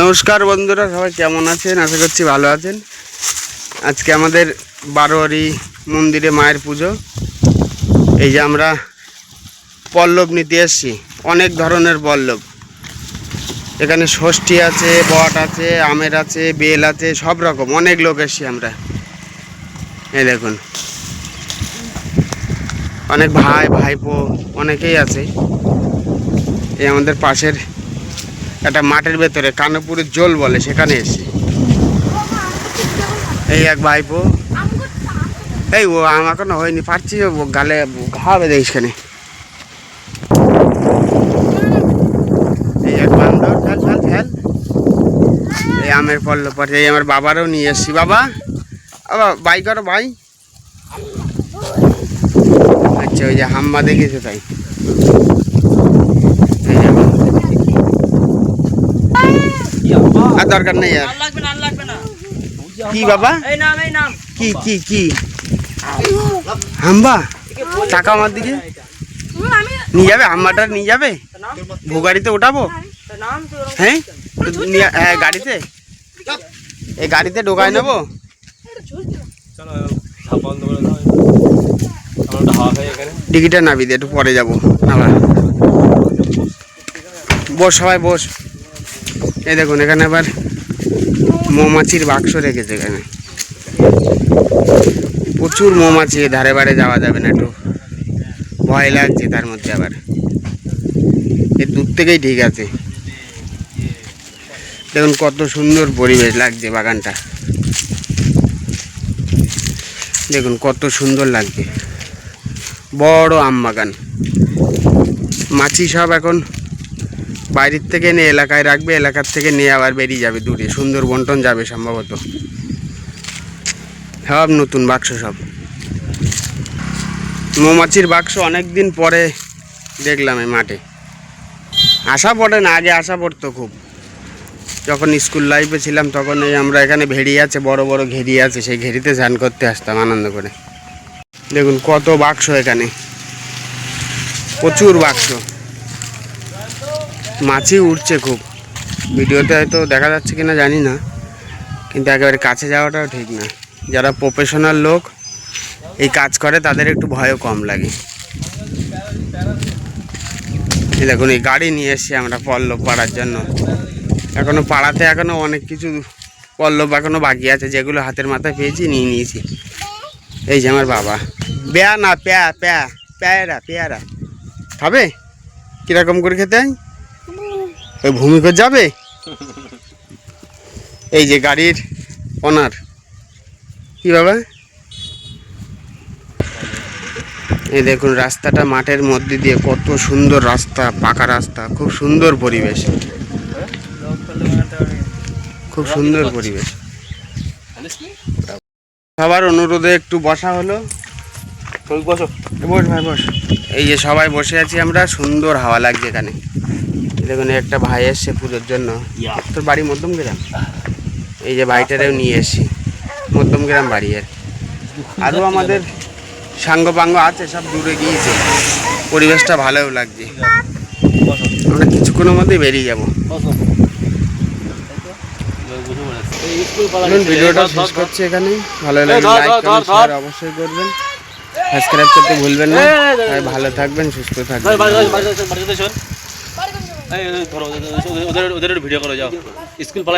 নমস্কার বন্ধুরা, সবাই কেমন আছেন? আশা করছি ভালো আছেন। আজকে আমাদের বারোয়ারি মন্দিরে মায়ের পুজো। এই যে আমরা পল্লব নিতে এসছি, অনেক ধরনের পল্লব। এখানে ষষ্ঠী আছে, বট আছে, আমের আছে, বেল আছে, সব রকম। অনেক লোক এসছি আমরা। এই দেখুন। অনেক ভাই, ভাইপো অনেকেই আছে। এই আমাদের পাশের একটা মাঠের ভেতরে কানপুরের জল বলে, সেখানে এসে। এই এক ভাইপো। এই ও আমার কোনো হয়নি, পারছি ও গালে খাওয়াবে দেখিস খানে এই এক আমের পল্ল পরে এই আমার বাবারও নিয়ে এসছি। বাবা বাবা, বাই করো ভাই আচ্ছা ওই যে হাম্মা দেখেছে তাই এই যে আর দরকার নেই আর। আর লাগবে না লাগবে না। কি বাবা? এই নাম এই নাম। কি কি কি? হাম্বা? টাকা আমার দিকে? নিয়ে যাবে? হাম্বাটা নিয়ে যাবে? ভোগাড়িতে ওঠাবো? তোর নাম তো ওরকম- হ্যাঁ হ্যাঁ গাড়িতে? এই গাড়িতে ঢোকায় নেব? টিকিটটা নাবি দে একটু পরে যাব। বস সবাই বস। এই দেখুন, এখানে আবার মৌমাছির বাক্স রেখেছে এখানে। প্রচুর মৌমাছি ধারে বারে যাওয়া যাবে না একটু ভয় লাগছে তার মধ্যে আবার। এর দূর থেকেই ঠিক আছে। দেখুন, কত সুন্দর পরিবেশ লাগছে বাগানটা। দেখুন, কত সুন্দর লাগছে। বড় আম বাগান। মাছি সব এখন বাইরের থেকে এনে এলাকায় রাখবে, এলাকার থেকে নিয়ে আবার বেরিয়ে যাবে দূরে। সুন্দর বন্টন যাবে সম্ভবত। সব নতুন বাক্স সব। মৌমাছির বাক্স অনেক দিন পরে দেখলাম এই মাঠে। আশা পড়ে না, আগে আশা পড়তো খুব। যখন স্কুল লাইফে ছিলাম তখন এই আমরা এখানে ভেড়ি আছে, বড় বড় ঘেরি আছে, সেই ঘেরিতে স্নান করতে আসতাম আনন্দ করে। দেখুন কত বাক্স এখানে। প্রচুর বাক্স। মাছি উঠছে খুব। ভিডিওতে হয়তো দেখা যাচ্ছে কিনা জানি না, কিন্তু একেবারে কাছে যাওয়াটাও ঠিক না। যারা প্রফেশনাল লোক, এই কাজ করে তাদের একটু ভয়ও কম লাগে। দেখুন, এই গাড়ি নিয়ে এসছি আমরা পল্লব পাড়ার জন্য। এখনও পাড়াতে এখনও অনেক কিছু পল্লব এখনও বাকি আছে, যেগুলো হাতের মাথায় পেয়েছি, নিয়ে নিয়েছি। এই যে আমার বাবা। বেয়া না, প্যা প্যা প্যারা পেয়ারা। খাবে? কীরকম করে খেতে হয়? ওই ভূমিকর যাবে? এই যে গাড়ির ওনার। কি বাবা? এই দেখুন রাস্তাটা মাঠের মধ্যে দিয়ে কত সুন্দর রাস্তা পাকা রাস্তা খুব সুন্দর পরিবেশ। খুব সুন্দর পরিবেশ। সবার অনুরোধে একটু বসা হলো। বসো বস ভাই বস। এই যে সবাই বসে আছি আমরা সুন্দর হাওয়া লাগছে এখানে। দেখুন একটা ভাই এসছে পুজোর জন্য তোর বাড়ি মধ্যম গ্রাম এই যে ভাইটারেও নিয়ে এসছি মধ্যম গ্রাম বাড়ি আর আরও আমাদের সাঙ্গ পাঙ্গ আছে সব দূরে গিয়েছে পরিবেশটা ভালোও লাগছে আমরা কিছুক্ষণের মধ্যেই বেরিয়ে যাব ভিডিওটা শেষ করছি এখানে ভালো লাগলে লাইক কমেন্ট শেয়ার অবশ্যই করবেন সাবস্ক্রাইব করতে ভুলবেন না ভালো থাকবেন সুস্থ থাকবেন ধরো ওদের ওদের ভিডিও করে যাও। স্কুল পালা